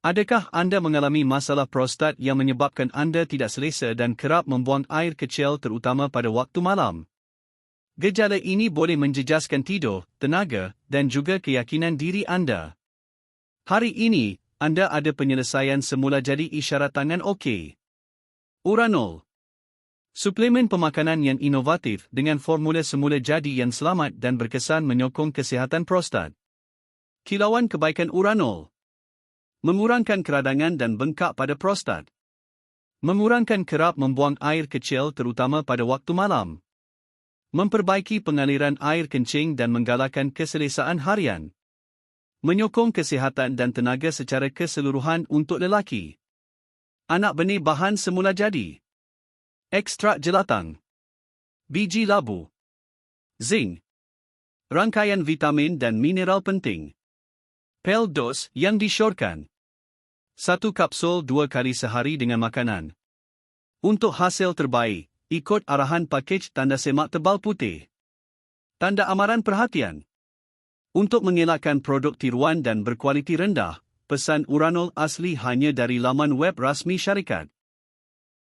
Adakah anda mengalami masalah prostat yang menyebabkan anda tidak selesa dan kerap membuang air kecil terutama pada waktu malam? Gejala ini boleh menjejaskan tidur, tenaga, dan juga keyakinan diri anda. Hari ini, anda ada penyelesaian semula jadi isyarat tangan okey. Uranol Suplemen pemakanan yang inovatif dengan formula semula jadi yang selamat dan berkesan menyokong kesihatan prostat. Kilauan kebaikan Uranol Mengurangkan keradangan dan bengkak pada prostat. Mengurangkan kerap membuang air kecil terutama pada waktu malam. Memperbaiki pengaliran air kencing dan menggalakkan keselesaan harian. Menyokong kesihatan dan tenaga secara keseluruhan untuk lelaki. Anak benih bahan semula jadi. Ekstrak jelatang. Biji labu. Zinc. Rangkaian vitamin dan mineral penting. Pel dos yang disyorkan. Satu kapsul dua kali sehari dengan makanan. Untuk hasil terbaik, ikut arahan pakej tanda semak tebal putih. Tanda amaran perhatian. Untuk mengelakkan produk tiruan dan berkualiti rendah, pesan Uranol asli hanya dari laman web rasmi syarikat.